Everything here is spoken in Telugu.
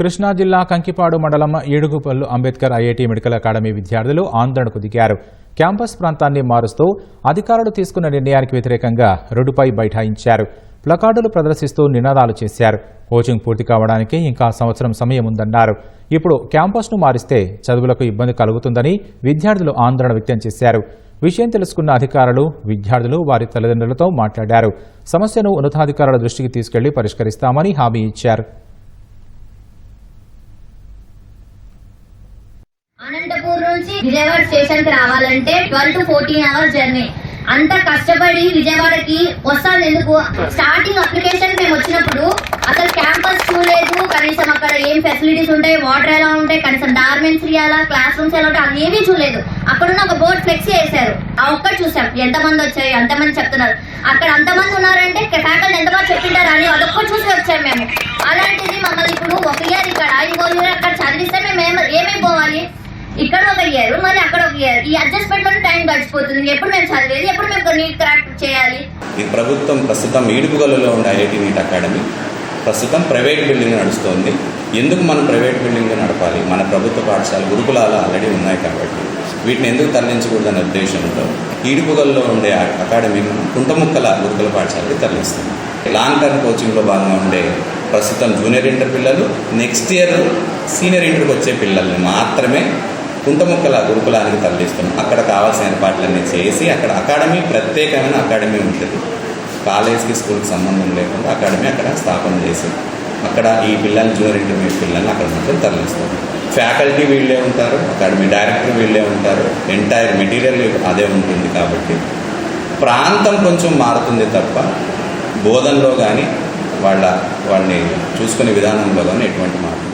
కృష్ణా జిల్లా కంకిపాడు మండలం Edugupallu Ambedkar IIT medical academy విద్యార్థులు ఆందోళనకు దిగారు. క్యాంపస్ ప్రాంతాన్ని మారుస్తూ అధికారులు తీసుకున్న నిర్ణయానికి వ్యతిరేకంగా రోడ్డుపై బైఠాయించారు. ప్లకార్డులు ప్రదర్శిస్తూ నినాదాలు చేశారు. కోచింగ్ పూర్తి కావడానికి ఇంకా సంవత్సరం సమయం ఉందన్నారు. ఇప్పుడు క్యాంపస్ను మారిస్తే చదువులకు ఇబ్బంది కలుగుతుందని విద్యార్థులు ఆందోళన వ్యక్తం చేశారు. విషయం తెలుసుకున్న అధికారులు విద్యార్థులు వారి తల్లిదండ్రులతో మాట్లాడారు. సమస్యను ఉన్నతాధికారుల దృష్టికి తీసుకెళ్ళి పరిష్కరిస్తామని హామీ ఇచ్చారు. అనంతపూర్ నుంచి విజయవాడ స్టేషన్కి రావాలంటే twelve to fourteen hours journey. అంత కష్టపడి విజయవాడకి వస్తాను ఎందుకు? స్టార్టింగ్ అప్లికేషన్ మేము వచ్చినప్పుడు అసలు క్యాంపస్ చూడలేదు కనీసం అక్కడ ఏం ఫెసిలిటీస్ ఉంటాయి వాటర్ ఎలా ఉంటాయి కనీసం డార్మెంట్స్ ఇవ్వాలా క్లాస్ రూమ్స్ ఎలా ఉంటాయి అది ఏమీ చూడలేదు. అక్కడున్న ఒక బోర్డు ఫ్లెక్సీ వేశారు ఆ ఒక్కటి చూసాం. ఎంతమంది వచ్చాయి ఎంతమంది చెప్తున్నారు. అక్కడ అంతమంది ఉన్నారంటే ఫ్యాకల్టీ ఎంతమంది చెప్పింటారు అని అదొక్కటి చూసి వచ్చాం మేము. అలా మమ్మల్ని ఇప్పుడు ఒక ఇయర్ ఇక్కడ ఇంకో ఇయర్ అక్కడ చదివిస్తే మేము ఏమ- ఏమేమి పోవాలి ఇక్కడ ఒక ఇయర్ మళ్ళీ అక్కడ ఒక ఇయర్ ఈ అడ్జస్ట్మెంట్లో టైం గడిచిపోతుంది. ఎప్పుడు మేము చదివేది? ఎప్పుడు మేము నీట్ క్రాక్ చేయాలి? ఈ ప్రభుత్వం ప్రస్తుతం ఈడుపుగలలో ఉండే ఐఐటి నీట్ అకాడమీ ప్రస్తుతం ప్రైవేట్ బిల్డింగ్ నడుస్తోంది. ఎందుకు మనం ప్రైవేట్ బిల్డింగ్ నడపాలి? మన ప్రభుత్వ పాఠశాల గురుకులాలు ఆల్రెడీ ఉన్నాయి కాబట్టి. వీటిని ఎందుకు తరలించకూడదనే ఉద్దేశంతో ఈడుపుగల్లో ఉండే ఆ అకాడమీని కుంటముక్కల గురుకుల పాఠశాలకి తరలిస్తాం లాంగ్ టర్మ్ కోచింగ్లో భాగంగా ఉండే ప్రస్తుతం జూనియర్ ఇంటర్ పిల్లలు నెక్స్ట్ ఇయర్ సీనియర్ ఇంటర్కి వచ్చే పిల్లల్ని మాత్రమే కుంటముక్కల గురుకులానికి తరలిస్తున్నాం. అక్కడ కావాల్సిన ఏర్పాట్లన్నీ చేసి అక్కడ అకాడమీ ప్రత్యేకమైన అకాడమీ ఉంటుంది. కాలేజ్కి స్కూల్కి సంబంధం లేకుండా అకాడమీ అక్కడ స్థాపన చేసి అక్కడ ఈ పిల్లల్ని జూనియర్ ఇంటర్మీడియట్ పిల్లల్ని అక్కడ మొత్తం తరలిస్తాం. ఫ్యాకల్టీ వీళ్ళే ఉంటారు అకాడమీ డైరెక్టర్ వీళ్ళే ఉంటారు ఎంటైర్ మెటీరియల్ అదే ఉంటుంది కాబట్టి. ప్రాంతం కొంచెం మారుతుంది తప్ప బోధనలో కానీ వాళ్ళ వాళ్ళని చూసుకునే విధానంలో కానీ ఎటువంటి మార్పు